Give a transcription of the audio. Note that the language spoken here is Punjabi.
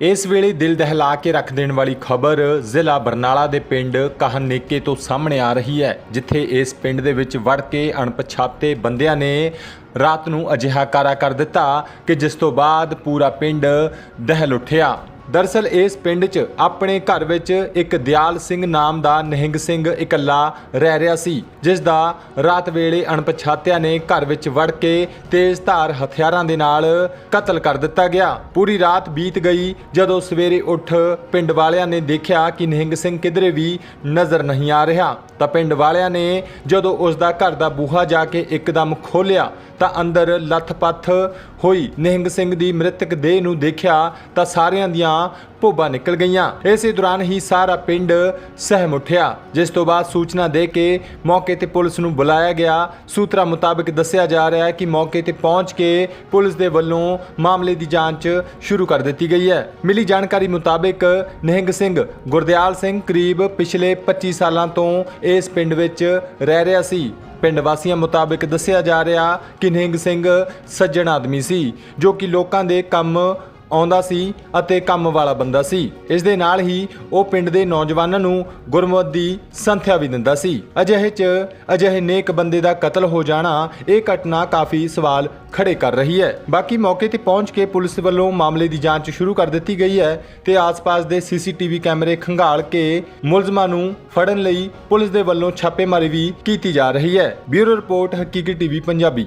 ਇਸ ਵੇਲੇ ਦਿਲ ਦਹਿਲਾ ਕੇ ਰੱਖ ਦੇਣ ਵਾਲੀ ਖਬਰ ਜ਼ਿਲ੍ਹਾ ਬਰਨਾਲਾ ਦੇ ਪਿੰਡ ਕਾਹਨੇਕੇ ਤੋਂ ਸਾਹਮਣੇ ਆ ਰਹੀ ਹੈ, ਜਿੱਥੇ ਇਸ ਪਿੰਡ ਦੇ ਵਿੱਚ ਵੜ ਕੇ ਅਣਪਛਾਤੇ ਬੰਦਿਆਂ ਨੇ ਰਾਤ ਨੂੰ ਅਜਿਹਾ ਕਾਰਾ ਕਰ ਦਿੱਤਾ ਕਿ ਜਿਸ ਤੋਂ ਬਾਅਦ ਪੂਰਾ ਪਿੰਡ ਦਹਿਲ ਉੱਠਿਆ। ਦਰਸਲ ਇਸ ਪਿੰਡ 'ਚ ਆਪਣੇ ਘਰ ਵਿੱਚ ਇੱਕ ਦਿਆਲ ਸਿੰਘ ਨਾਮ ਦਾ ਨਹਿੰਗ ਸਿੰਘ ਇਕੱਲਾ ਰਹਿ ਰਿਹਾ ਸੀ, ਜਿਸ ਦਾ ਰਾਤ ਵੇਲੇ ਅਣਪਛਾਤਿਆਂ ਨੇ ਘਰ ਵਿੱਚ ਵੜ ਕੇ ਤੇਜ਼ ਧਾਰ ਹਥਿਆਰਾਂ ਦੇ ਨਾਲ ਕਤਲ ਕਰ ਦਿੱਤਾ ਗਿਆ। ਪੂਰੀ ਰਾਤ ਬੀਤ ਗਈ ਜਦੋਂ ਸਵੇਰੇ ਉੱਠ ਪਿੰਡ ਵਾਲਿਆਂ ਨੇ ਦੇਖਿਆ ਕਿ ਨਹਿੰਗ ਸਿੰਘ ਕਿਧਰੇ ਵੀ ਨਜ਼ਰ ਨਹੀਂ ਆ ਰਿਹਾ। ਤਾਂ ਪਿੰਡ ਵਾਲਿਆਂ ਨੇ ਜਦੋਂ ਉਸ ਦਾ ਘਰ ਦਾ ਬੂਹਾ ਜਾ ਕੇ ਇੱਕਦਮ ਖੋਲ੍ਹਿਆ ਤਾਂ ਅੰਦਰ ਲੱਥ-ਪੱਥ ਹੋਈ। ਨਿਹੰਗ ਸਿੰਘ ਦੀ ਮ੍ਰਿਤਕ ਦੇਹ ਨੂੰ ਦੇਖਿਆ ਤਾਂ ਸਾਰਿਆਂ ਦੀਆਂ ਭੋਬਾਂ ਨਿਕਲ ਗਈਆਂ। ਇਸੇ ਦੌਰਾਨ ਹੀ ਸਾਰਾ ਪਿੰਡ ਸਹਿਮ ਉੱਠਿਆ। ਜਿਸ ਤੋਂ ਬਾਅਦ ਸੂਚਨਾ ਦੇ ਕੇ ਮੌਕੇ ਤੇ ਪੁਲਿਸ ਨੂੰ ਬੁਲਾਇਆ ਗਿਆ। ਸੂਤਰਾਂ ਮੁਤਾਬਕ ਦੱਸਿਆ ਜਾ ਰਿਹਾ ਹੈ ਕਿ ਮੌਕੇ ਤੇ ਪਹੁੰਚ ਕੇ ਪੁਲਿਸ ਦੇ ਵੱਲੋਂ ਮਾਮਲੇ ਦੀ ਜਾਂਚ ਸ਼ੁਰੂ ਕਰ ਦਿੱਤੀ ਗਈ ਹੈ। ਮਿਲੀ ਜਾਣਕਾਰੀ ਮੁਤਾਬਕ ਨਿਹੰਗ ਸਿੰਘ ਗੁਰਦਿਆਲ ਸਿੰਘ ਕਰੀਬ ਪਿਛਲੇ 25 ਸਾਲਾਂ ਤੋਂ ਇਸ ਪਿੰਡ ਵਿੱਚ ਰਹਿ ਰਿਹਾ ਸੀ। ਪਿੰਡ ਵਾਸੀਆਂ ਮੁਤਾਬਕ ਦੱਸਿਆ ਜਾ ਰਿਹਾ ਕਿ ਨਿਹੰਗ ਸਿੰਘ ਸੱਜਣ ਆਦਮੀ ਸੀ, ਜੋ ਕਿ ਲੋਕਾਂ ਦੇ ਕੰਮ ਆਉਂਦਾ ਸੀ ਅਤੇ ਕੰਮ ਵਾਲਾ ਬੰਦਾ ਸੀ। ਇਸ ਦੇ ਨਾਲ ਹੀ ਉਹ ਪਿੰਡ ਦੇ ਨੌਜਵਾਨਾਂ ਨੂੰ ਗੁਰਮਤ ਦੀ ਸੰਥਿਆ ਵੀ ਦਿੰਦਾ ਸੀ। ਅਜਿਹੇ 'ਚ ਅਜਿਹੇ ਨੇਕ ਬੰਦੇ ਦਾ ਕਤਲ ਹੋ ਜਾਣਾ, ਇਹ ਘਟਨਾ ਕਾਫੀ ਸਵਾਲ ਖੜੇ ਕਰ ਰਹੀ ਹੈ। ਬਾਕੀ ਮੌਕੇ ਤੇ ਪਹੁੰਚ ਕੇ ਪੁਲਿਸ ਵੱਲੋਂ ਮਾਮਲੇ ਦੀ ਜਾਂਚ ਸ਼ੁਰੂ ਕਰ ਦਿੱਤੀ ਗਈ ਹੈ ਤੇ ਆਸ-ਪਾਸ ਦੇ ਸੀਸੀਟੀਵੀ ਕੈਮਰੇ ਖੰਗਾਲ ਕੇ ਮੁਲਜ਼ਮਾਂ ਨੂੰ ਫੜਨ ਲਈ ਪੁਲਿਸ ਦੇ ਵੱਲੋਂ ਛਾਪੇਮਾਰੀ ਵੀ ਕੀਤੀ ਜਾ ਰਹੀ ਹੈ। Bureau report Haqiqi TV, Punjabi.